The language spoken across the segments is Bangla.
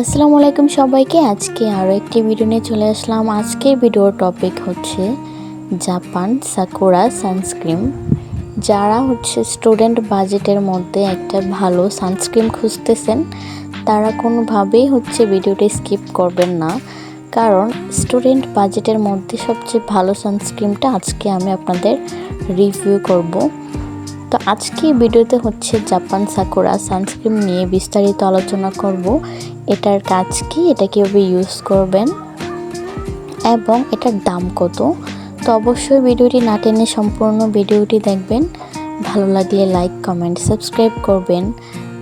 আসসালামু আলাইকুম সবাইকে। আজকে আরও একটি ভিডিও নিয়ে চলে আসলাম। আজকের ভিডিওর টপিক হচ্ছে জাপান সাকুরা সানস্ক্রিন যারা হচ্ছে স্টুডেন্ট বাজেটের মধ্যে একটা ভালো সানস্ক্রিন খুঁজতেছেন, তারা কোনোভাবেই হচ্ছে ভিডিওটি স্কিপ করবেন না। কারণ স্টুডেন্ট বাজেটের মধ্যে সবচেয়ে ভালো সানস্ক্রিনটা আজকে আমি আপনাদের রিভিউ করব। তো আজকে ভিডিওতে হচ্ছে জাপান সাকুরা সানস্ক্রিন নিয়ে বিস্তারিত আলোচনা করব। এটার কাজ কি? এটা কীভাবে ইউজ করবেন? এবং এটার দাম কত? তো অবশ্যই ভিডিওটি না টেনে সম্পূর্ণ ভিডিওটি দেখবেন। ভালো লাগলে লাইক কমেন্ট সাবস্ক্রাইব করবেন।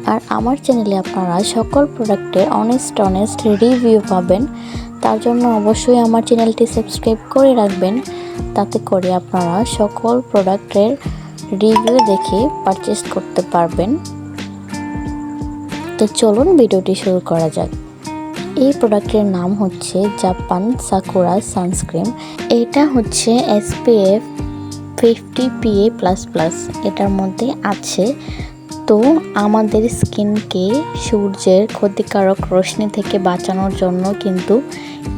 আর আমার চ্যানেলে আপনারা সকল প্রোডাক্টের অনেস্ট অনেস্ট রিভিউ পাবেন। তার জন্য অবশ্যই আমার চ্যানেলটি সাবস্ক্রাইব করে রাখবেন। তাতে করে আপনারা সকল প্রোডাক্টের রিভিউ দেখে পারচেস করতে পারবেন। তো চলুন ভিডিওটি শুরু করা যাক। এই প্রোডাক্টের নাম হচ্ছে জাপান সাকুরা সানস্ক্রিন। এটা হচ্ছে SPF fifty PA plus plus এটার মধ্যে আছে তো আমাদের স্কিনকে সূর্যের ক্ষতিকারক রশ্মি থেকে বাঁচানোর জন্য কিন্তু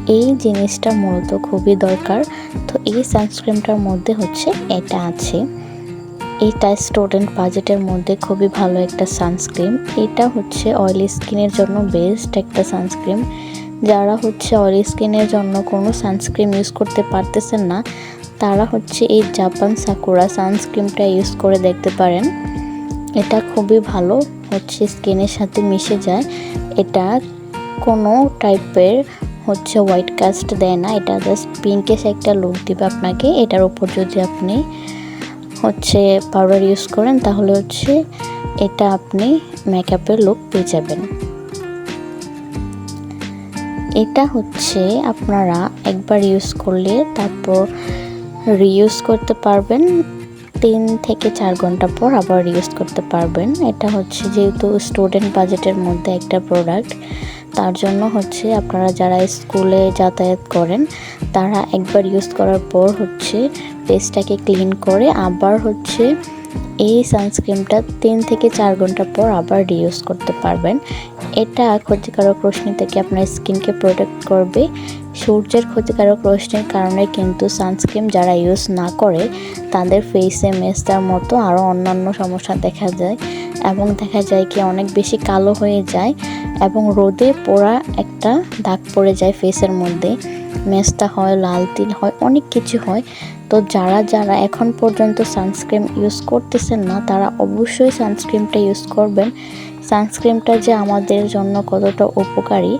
এই জিনিসটা মূলত খুবই দরকার। তো এই সানস্ক্রিনটার মধ্যে হচ্ছে এটা আছে। এটা স্টুডেন্ট বাজেটের মধ্যে খুবই ভালো একটা সানস্ক্রিন এটা হচ্ছে অয়েলি স্কিনের জন্য বেস্ট একটা সানস্ক্রিন যারা হচ্ছে অয়েলি স্কিনের জন্য কোনো সানস্ক্রিন ইউজ করতে পারতেছেন না, তারা হচ্ছে এই জাপান সাকুরা সানস্ক্রিনটা ইউজ করে দেখতে পারেন। এটা খুবই ভালো হচ্ছে স্কিনের সাথে মিশে যায়। এটা কোনো টাইপের হচ্ছে হোয়াইট কাস্ট দেয় না, এটা জাস্ট পিঙ্কেশ একটা লুক দিবে আপনাকে। এটার উপর যদি আপনি হচ্ছে পাউডার ইউজ করেন, তাহলে হচ্ছে এটা আপনি মেকআপের লুক পেয়ে যাবেন। এটা হচ্ছে আপনারা একবার ইউজ করলে তারপর রিইউজ করতে পারবেন, তিন থেকে চার ঘণ্টা পর আবার ইউজ করতে পারবেন। এটা হচ্ছে যেহেতু স্টুডেন্ট বাজেটের মধ্যে একটা প্রোডাক্ট তার জন্য হচ্ছে আপনারা যারা স্কুলে যাতায়াত করেন, তারা একবার ইউজ করার পর হচ্ছে ফেসটাকে ক্লিন করে আবার হচ্ছে এই সানস্ক্রিনটা তিন থেকে চার ঘণ্টা পর আবার রিউজ করতে পারবেন। এটা ক্ষতিকারক রশ্মি থেকে আপনার স্কিনকে প্রোটেক্ট করবে। সূর্যের ক্ষতিকারক রশ্মির কারণে কিন্তু সানস্ক্রিন যারা ইউজ না করে, তাদের ফেসে মেস্তার মতো আরও অন্যান্য সমস্যা দেখা যায় এবং দেখা যায় কি অনেক বেশি কালো হয়ে যায় এবং রোদে পোড়া একটা দাগ পড়ে যায় ফেসের মধ্যে। মেস্তা হয়, লাল তিল হয়, অনেক কিছু হয়। তো যারা যারা এখন পর্যন্ত সানস্ক্রিন ইউজ করতেছেন না, তারা অবশ্যই সানস্ক্রিনটা ইউজ করবেন। সানস্ক্রিনটা যে আমাদের জন্য কতটা উপকারী,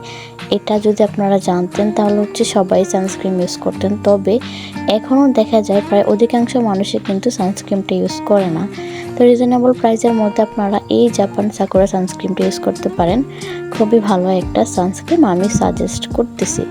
এটা যদি আপনারা জানতেন, তাহলে হচ্ছে সবাই সানস্ক্রিন ইউজ করতেন। তবে এখনও দেখা যায় প্রায় অধিকাংশ মানুষই কিন্তু সানস্ক্রিনটা ইউজ করে না। তো রিজনেবল প্রাইসের মধ্যে আপনারা এই জাপান সাকুরা সানস্ক্রিনটা ইউজ করতে পারেন। খুবই ভালো একটা সানস্ক্রিন আমি সাজেস্ট করতেছি।